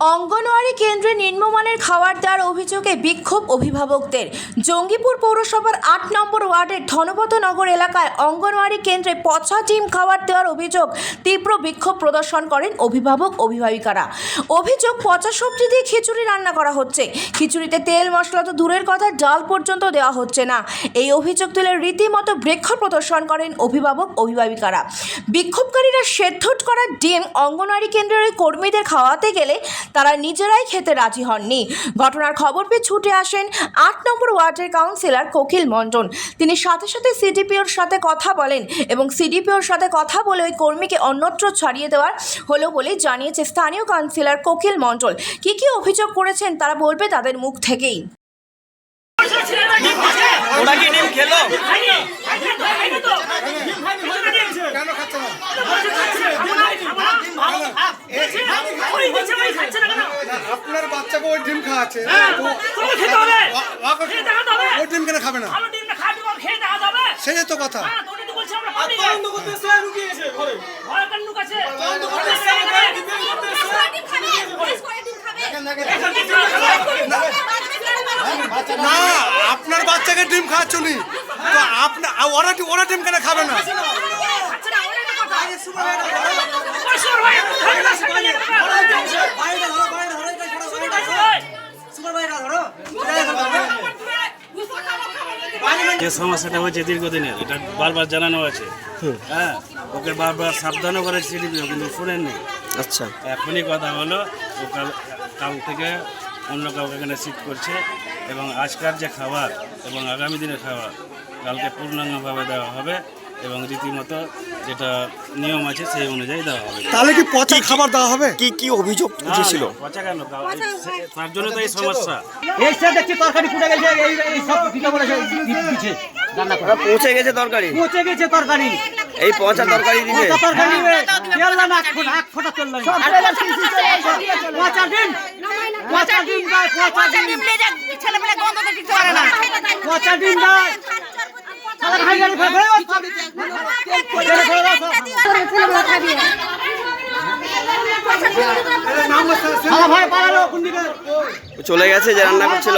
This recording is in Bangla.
অঙ্গনওয়াড়ি কেন্দ্রে নিম্নমানের খাবার দেওয়ার অভিযোগে বিক্ষোভ অভিভাবকদের। জঙ্গিপুর পৌরসভার আট নম্বর ওয়ার্ডের ধনপতনগর এলাকায় অঙ্গনওয়াড়ি কেন্দ্রে পচা ডিম খাবার দেওয়ার অভিযোগ তীব্র বিক্ষোভ প্রদর্শন করেন অভিভাবক, অভিভাবিকারা। অভিযোগ, পচা সবজি দিয়ে খিচুড়ি রান্না করা হচ্ছে। খিচুড়িতে তেল, মশলা তো দূরের কথা, ডাল পর্যন্ত দেওয়া হচ্ছে না। এই অভিযোগ তুলে রীতিমতো বৃক্ষ প্রদর্শন করেন অভিভাবক, অভিভাবিকারা। বিক্ষোভকারীরা সেদ্ধট করা ডিম অঙ্গনওয়াড়ি কেন্দ্রের কর্মীদের খাওয়াতে গেলে তারা নিজেরাই খেতে রাজি হননি। ঘটনার খবর পেয়ে ছুটে আসেন আট নম্বর ওয়ার্ডের কাউন্সিলর কোকিল মণ্ডল। তিনি সাথে সাথে সিডিপিওর সাথে কথা বলেন এবং সিডিপিওর সাথে কথা বলে ওই কর্মীকে অন্যত্র ছাড়িয়ে দেওয়ার হলো বলে জানিয়েছে স্থানীয় কাউন্সিলর কোকিল মণ্ডল। কি কি অভিযোগ করেছেন তারা বলবে তাদের মুখ থেকেই। ওরা কি খেলো আপনার বাচ্চাকে ওই ডিম খাওয়াচ্ছে হ্যাঁ, তো খেতে হবে। ও- ডিম কেন খাবে না। সেই তো কথা হ্যাঁ, তো বলছি আমরা পাবলিক। ঘরে একটা লোক আছে। না আপনার বাচ্চাকে ডিম খাওয়াচ্ছুনি তো আপনার ওরা ওরা ডিম কেন খাবে না যে সমস্যাটা হয়েছে দীর্ঘদিনের এটা বারবার জানানো আছে হ্যাঁ ওকে বারবার সাবধানও করে সিডিপিও কিন্তু শুনেননি। আচ্ছা। এখনই কথা হলো ও কাল কাল থেকে অন্য কাউকে এখানে শিফট করছে এবং আজকার যে খাবার এবং আগামী দিনের খাবার কালকে পূর্ণাঙ্গভাবে দেওয়া হবে এবং রীতিমতো যেটা নিয়ম আছে সেই অনুযায়ী দেওয়া হবে। তাহলে কি পচা খাবার দেওয়া হবে? কি কি অভিযোগ উঠেছিল? পচা কেন তার জন্য তো এই সমস্যা। এইসে দেখছি তরকারি ফুটে গেছে এই এই সব পিঠে বলেছে দিচ্ছে। রান্না করে। পৌঁছে গেছে তরকারি? পচে গেছে তরকারি। এই পচা তরকারি দিবে পচা তরকারি দিবে তেল না এক ফোঁটা এক ফোঁটা তেল নাই পচা ডিম পচা দেয় পচা ডিম ছেলেমেয়ে গন্ধ দিতে পারে না। পচা দেয় শালা খাই গেলে ফেলে চলে গেছে যে রান্না করছিল